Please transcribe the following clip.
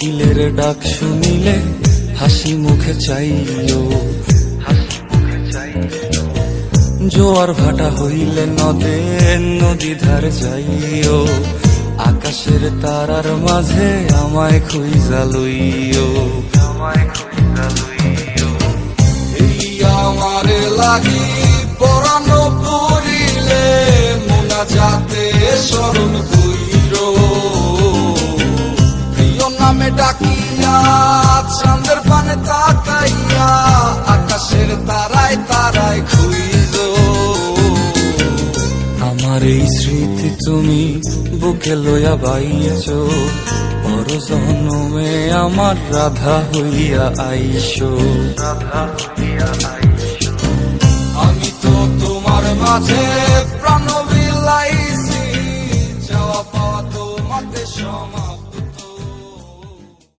কোকিলের ডাক শুনিলে হাসি মুখে চাইও জোয়ার ভাটা হইলে নদে, নদী ধার যাইও। আকাশের তারার মাঝে আমায় খুইজা লইও। আমায় খুইজা লইও এই আমারে লাগি ডাকিয়া চন্দ্রের পানে তাকাইয়া, আকাশের তারায় তারায় খুইল। আমার এই স্মৃতি তুমি বুকে লইয়া বাইছ পর জনমে আমার রাধা হইয়া আইস রাধা হইয়া আইস আমি তো তোমার মাঝে প্রাণ বিলাইছি, যাওয়া পাওয়া তোমাতে সময়